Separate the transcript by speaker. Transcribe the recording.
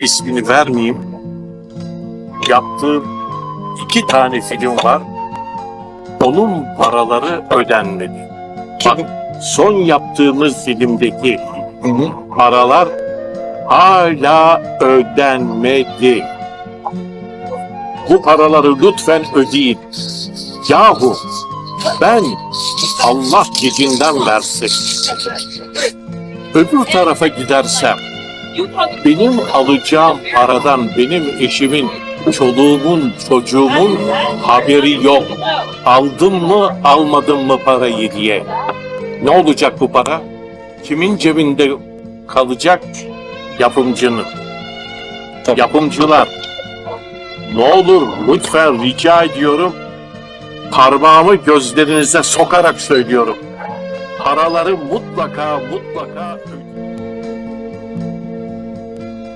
Speaker 1: ismini vermeyeyim. Yaptığım iki tane film var. Onun paraları ödenmedi. Bak, son yaptığımız filmdeki paralar hala ödenmedi. Bu paraları lütfen ödeyin. Yahu ben Allah gecinden versin. Öbür tarafa gidersem benim alacağım paradan benim eşimin, çoluğumun, çocuğumun haberi yok. Aldım mı, almadım mı parayı diye. Ne olacak bu para? Kimin cebinde kalacak? Yapımcının.
Speaker 2: Tabii.
Speaker 1: Yapımcılar. Ne olur lütfen rica ediyorum. Parmağımı gözlerinize sokarak söylüyorum. Paraları mutlaka mutlaka ödeyin.